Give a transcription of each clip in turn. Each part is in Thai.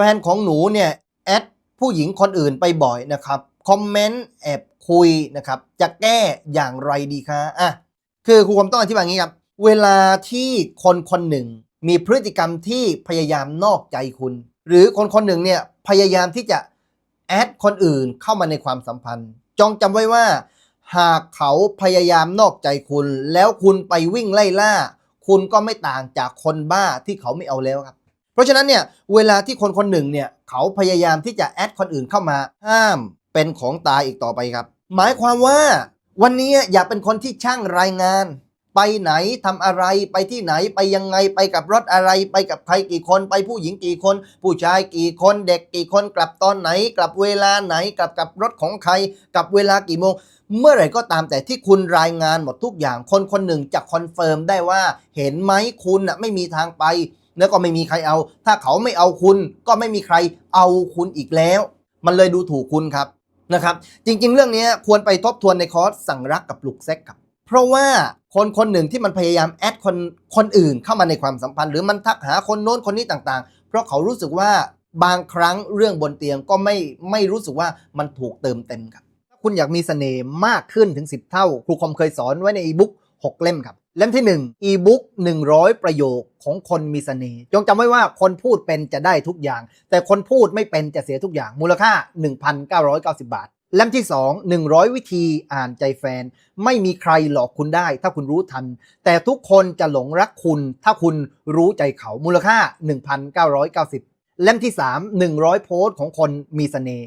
แฟนของหนูเนี่ยแอดผู้หญิงคนอื่นไปบ่อยนะครับคอมเมนต์แอบคุยนะครับจะแก้อย่างไรดีคะอะคือครูคมต้องอธิบายอย่างนี้ครับ เวลาที่คนคนหนึ่ง มีพฤติกรรมที่พยายามนอกใจคุณ หรือคนคนหนึ่งเนี่ยพยายามที่จะแอดคนอื่นเข้ามาในความสัมพันธ์ จองจำไว้ว่า หากเขาพยายามนอกใจคุณ แล้วคุณไปวิ่งไล่ล่า คุณก็ไม่ต่างจากคนบ้าที่เขาไม่เอาแล้วครับ ราะฉะนั้นเนี่ยเวลาที่คนคนหนึ่งเนี่ยเขาพยายามที่จะแอดคนอื่นเข้ามา ห้ามเป็นของตายอีกต่อไปครับ หมายความว่าวันนี้อย่าเป็นคนที่ช่างรายงาน ไปไหนทำอะไรไปที่ไหนไปยังไงไปกับรถอะไร ไปกับใครกี่คน ไปผู้หญิงกี่คน ผู้ชายกี่คน เด็กกี่คนกลับตอนไหน กลับเวลาไหนกลับกับรถของใครกลับเวลากี่โมง เมื่อไหร่ก็ตามแต่ที่คุณรายงานหมดทุกอย่างคนคนหนึ่งจะคอนเฟิร์มได้ว่า เห็นไหมคุณนะไม่มีทางไป แล้วก็ไม่มีใครเอา ถ้าเขาไม่เอาคุณก็ไม่มีใครเอาคุณอีกแล้ว มันเลยดูถูกคุณครับนะครับ จริง ๆ เรื่องนี้ควรไปทบทวนในคอร์สสั่งรักกับปลุกเซ็กครับ เพราะว่าคนคนหนึ่งที่มันพยายามแอดคนคนอื่นเข้ามาในความสัมพันธ์ หรือมันทักหาคนโน้นคนนี้ต่างๆ เพราะเขารู้สึกว่าบางครั้งเรื่องบนเตียงก็ไม่ไม่รู้สึกว่ามันถูกเติมเต็มครับ ถ้าคุณอยากมีเสน่ห์มากขึ้นถึง 10 เท่า ครูคอมเคยสอนไว้ในอีบุ๊ก6เล่มครับ เล่มที่ 1 อีบุ๊ก100 ประโยคของคนมีเสน่ห์จงจำไว้ว่าคนพูดเป็นจะได้ทุกอย่าง แต่คนพูดไม่เป็นจะเสียทุกอย่าง มูลค่า 1,990 บาท เล่มที่ 2 100 วิธีอ่านใจแฟน ไม่มีใครหลอกคุณได้ ถ้าคุณรู้ทัน แต่ทุกคนจะหลงรักคุณ ถ้าคุณรู้ใจเขามูลค่า 1,990 เล่มที่ 3 100 โพสต์ของคนมีเสน่ห์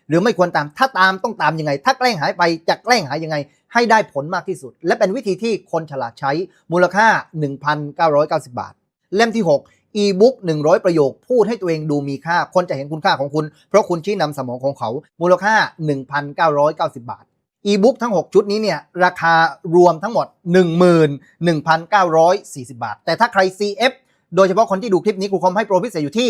หรือไม่ควรตาม ถ้าตามต้องตามยังไง ถ้าแกล้งหายไปจะแกล้งหายยังไง ให้ได้ผลมากที่สุด และเป็นวิธีที่คนฉลาดใช้มูลค่า 1,990 บาาทเล่มที่ 6อีบุ๊ก100ประโยคพูดให้ตัวเองดูมีค่า คนจะเห็นคุณค่าของคุณ เพราะคุณชี้นำสมองของเขา มูลค่า 1,990 บาท อีบุ๊กทั้ง 6 ชุดนี้เนี่ย ราคารวมทั้งหมด 11,940 บาท แต่ถ้าใคร CF โดยเฉพาะคนที่ดูคลิปนี้ครูคอมให้โปรพิเศษอยู่ที่